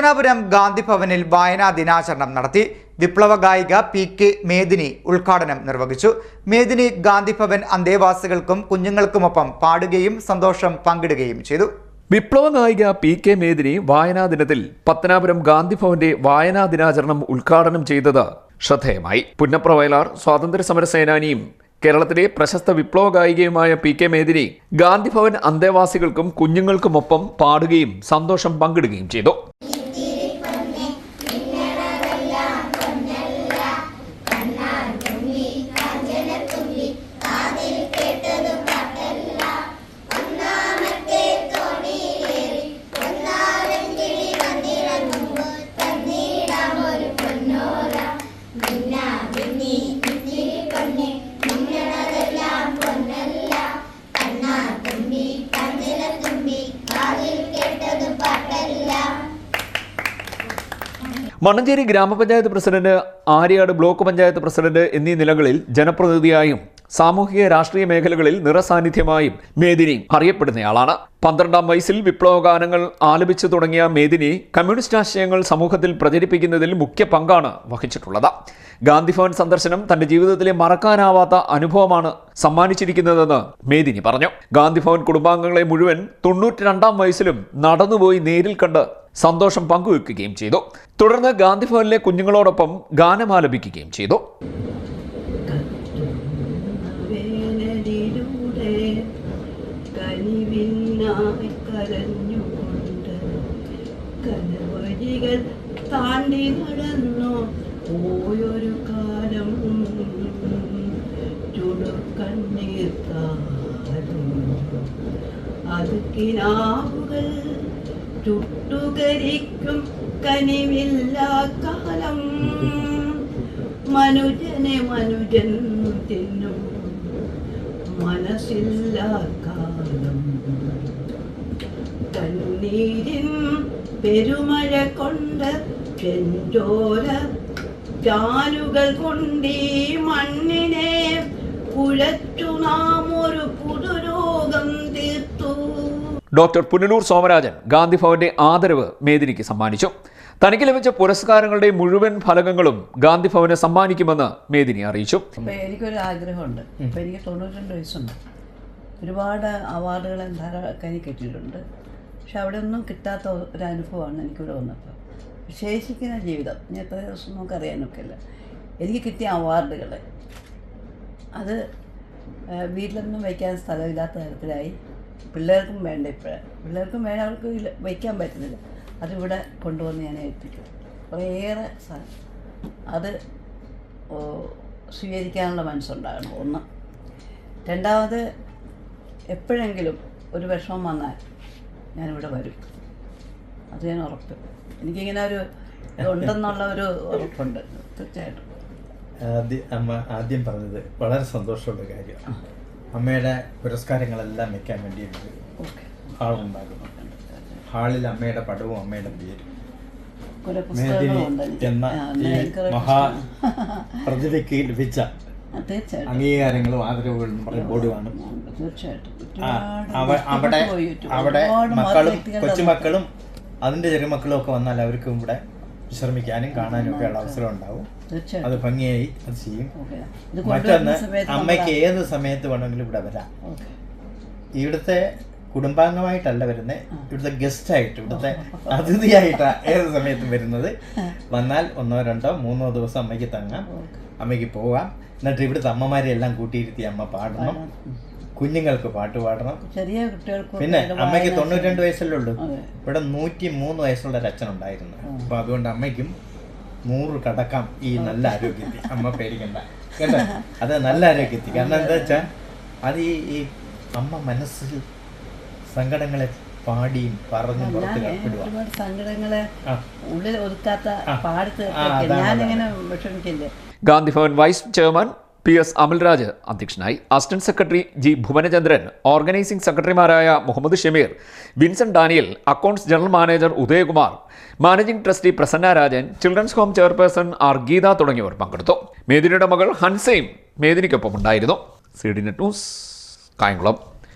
പത്തനാപുരം ഗാന്ധി ഭവനിൽ വായനാ ദിനാചരണം നടത്തി വിപ്ലവ ഗായിക പി കെ മേദിനി ഉദ്ഘാടനം നിർവഹിച്ചു. മേദിനി ഗാന്ധി ഭവൻ അന്തേവാസികൾക്കും കുഞ്ഞുങ്ങൾക്കുമൊപ്പം പാടുകയും സന്തോഷം പങ്കിടുകയും ചെയ്തു. വിപ്ലവ ഗായിക പി കെ മേദിനി വായനാ ദിനത്തിൽ പത്തനാപുരം ഗാന്ധിഭവന്റെ വായനാ ദിനാചരണം ഉദ്ഘാടനം ചെയ്തത് ശ്രദ്ധേയമായി. പുന്നപ്ര വയലാർ സ്വാതന്ത്ര്യ സമര സേനാനിയും കേരളത്തിലെ പ്രശസ്ത വിപ്ലവ ഗായികയുമായ പി കെ മേദിനി ഗാന്ധിഭവൻ അന്തേവാസികൾക്കും കുഞ്ഞുങ്ങൾക്കുമൊപ്പം പാടുകയും സന്തോഷം പങ്കിടുകയും ചെയ്തു. Mannancheri gramapanchayat president Aryad block panchayat president എന്നീ നിലകളിൽ ജനപ്രതിനിധിയായും സാമൂഹിക രാഷ്ട്രീയ മേഖലകളിൽ നിറസാന്നിധ്യമായും മേദിനി അറിയപ്പെടുന്നയാളാണ്. പന്ത്രണ്ടാം വയസ്സിൽ വിപ്ലവഗാനങ്ങൾ ആലപിച്ചു തുടങ്ങിയ മേദിനി കമ്മ്യൂണിസ്റ്റ് ആശയങ്ങൾ സമൂഹത്തിൽ പ്രചരിപ്പിക്കുന്നതിൽ മുഖ്യ പങ്കാണ് വഹിച്ചിട്ടുള്ളത്. ഗാന്ധിഭവൻ സന്ദർശനം തന്റെ ജീവിതത്തിലെ മറക്കാനാവാത്ത അനുഭവമാണ് സമ്മാനിച്ചിരിക്കുന്നതെന്ന് മേദിനി പറഞ്ഞു. ഗാന്ധിഭവൻ കുടുംബാംഗങ്ങളെ മുഴുവൻ തൊണ്ണൂറ്റി രണ്ടാം വയസ്സിലും നടന്നുപോയി നേരിൽ കണ്ട് സന്തോഷം പങ്കുവെക്കുകയും ചെയ്തു. തുടർന്ന് ഗാന്ധിഭവനിലെ കുഞ്ഞുങ്ങളോടൊപ്പം ഗാനമാലപിക്കുകയും ചെയ്തു. താണ്ടി നടന്നു കാലം അത് കിനാവുകൾ ചുട്ടുകരിക്കും കനിവില്ലാ കാലം. മനുജനെ മനുജൻ തിന്നും. മനസ്സില്ലാ കാലം. കണ്ണീരിൻ പെരുമഴ കൊണ്ട് ചെഞ്ചോര ചാലുകൾ കൊണ്ടീ മണ്ണിനെ കുഴച്ചു നാം ഒരു തീർത്തു ഡോക്ടർ പുനലൂർ സോമരാജൻ ഗാന്ധിഭവന്റെ ആദരവ് മേദിനിക്ക് സമ്മാനിച്ചു. തനിക്ക് ലഭിച്ച പുരസ്കാരങ്ങളുടെ മുഴുവൻ ഫലകങ്ങളും ഗാന്ധിഭവന് സമ്മാനിക്കുമെന്ന് മേദിനി അറിയിച്ചു. എനിക്കൊരു ആഗ്രഹമുണ്ട്. ഇപ്പം എനിക്ക് തൊണ്ണൂറ്റിരണ്ട് വയസ്സുണ്ട്. ഒരുപാട് അവാർഡുകൾ ധാരാളമൊക്കെ എനിക്ക് കിട്ടിയിട്ടുണ്ട്. പക്ഷെ അവിടെ ഒന്നും കിട്ടാത്ത ഒരു അനുഭവമാണ് എനിക്കിവിടെ വന്നപ്പോൾ. ശേഷിക്കുന്ന ജീവിതം. ഞാൻ എത്ര ദിവസം നമുക്ക് അറിയാനൊക്കെയില്ല എനിക്ക് കിട്ടിയ അവാർഡുകൾ അത് വീട്ടിലൊന്നും വയ്ക്കാൻ സ്ഥലമില്ലാത്ത തരത്തിലായി. പിള്ളേർക്കും വേണ്ട ഇപ്പോഴേ. പിള്ളേർക്കും വേണ്ട അവർക്ക് വയ്ക്കാൻ പറ്റുന്നില്ല. അതിവിടെ കൊണ്ടുവന്ന് ഞാൻ ഏൽപ്പിക്കും. കുറേയേറെ സാധനം അത് സ്വീകരിക്കാനുള്ള മനസ്സുണ്ടാകണം. ഒന്ന്. രണ്ടാമത് എപ്പോഴെങ്കിലും ഒരു വിഷമം വന്നാൽ ഞാനിവിടെ വരും. അത് ഞാൻ ഉറപ്പ്. എനിക്കിങ്ങനെ ഒരു ഉണ്ടെന്നുള്ള ഒരു ഉറപ്പുണ്ട്. തീർച്ചയായിട്ടും. ആദ്യം അമ്മ ആദ്യം പറഞ്ഞത് വളരെ സന്തോഷമുള്ള കാര്യമാണ് അമ്മയുടെ പുരസ്കാരങ്ങളെല്ലാം വെക്കാൻ വേണ്ടി ഒരു ഹാളുണ്ടാകും ഹാളിൽ അമ്മയുടെ പടവും അമ്മയുടെ പേരും. മേദിനി. എന്ന മഹാ പ്രതിഭയ്ക്ക് ലഭിച്ച അംഗീകാരങ്ങളും ആദരവുകളും അവ- അവിടെ അവിടെ മക്കളും കൊച്ചുമക്കളും അതിന്റെ ചെറിയ മക്കളും ഒക്കെ വന്നാൽ അവർക്കും ഇവിടെ വിശ്രമിക്കാനും കാണാനും ഒക്കെ ഉള്ള അവസരം ഉണ്ടാവും. അത് ഭംഗിയായി അത് ചെയ്യും. മറ്റൊന്ന് അമ്മയ്ക്ക് ഏത് സമയത്ത് വേണമെങ്കിലും ഇവിടെ വരാം. ഇവിടുത്തെ കുടുംബാംഗമായിട്ടല്ല വരുന്നത് ഇവിടുത്തെ ഗസ്റ്റ് ആയിട്ട് ഇവിടുത്തെ അതിഥിയായിട്ടാണ് ഏത് സമയത്തും വരുന്നത്. വന്നാൽ ഒന്നോ രണ്ടോ മൂന്നോ ദിവസം അമ്മയ്ക്ക് തങ്ങാം അമ്മയ്ക്ക് പോവാം. എന്നിട്ട് ഇവിടുത്തെ അമ്മമാരെ എല്ലാം കൂട്ടിയിരുത്തി അമ്മ പാടണം. കുഞ്ഞുങ്ങൾക്ക് പാട്ട് പാടണം. ചെറിയ കുട്ടികൾക്ക് പിന്നെ അമ്മയ്ക്ക് തൊണ്ണൂറ്റി രണ്ട് വയസ്സല്ലേ ഉള്ളൂ. ഇവിടെ നൂറ്റി മൂന്ന് വയസ്സുള്ള ഒരു അച്ഛൻ ഉണ്ടായിരുന്നു. അപ്പൊ അതുകൊണ്ട് അമ്മയ്ക്കും നൂറ് കടക്കാം ഈ നല്ല ആരോഗ്യത്തിൽ. അമ്മ പേടിക്കണ്ട. കേട്ടോ? അത് നല്ല ആരോഗ്യത്തിൽ. കാരണം എന്താ വെച്ചാൽ അത് ഈ ഈ അമ്മ മനസ്സിൽ സങ്കടങ്ങളെ പാടിയും പറഞ്ഞും ഒരുപാട് സങ്കടങ്ങളെ ഉള്ളിൽ ഒതുക്കാത്ത. പാടി ഞാനിങ്ങനെ വിഷമിക്കില്ലേ? Gandhibhavan vice chairman P S Amalraj അധ്യക്ഷനായി. Assistant secretary G Bhuvanachandran organising സെക്രട്ടറിമാരായ Muhammad Shameer Vincent Daniel accounts general manager Udayakumar managing trustee Prasanna Rajan children's home chairperson R Geetha തുടങ്ങിയവർ പങ്കെടുത്തു. മേദിനിയുടെ മകൾ ഹൻസയും മേദിനിക്കൊപ്പം ഉണ്ടായിരുന്നു. C D net news Kayamkulam.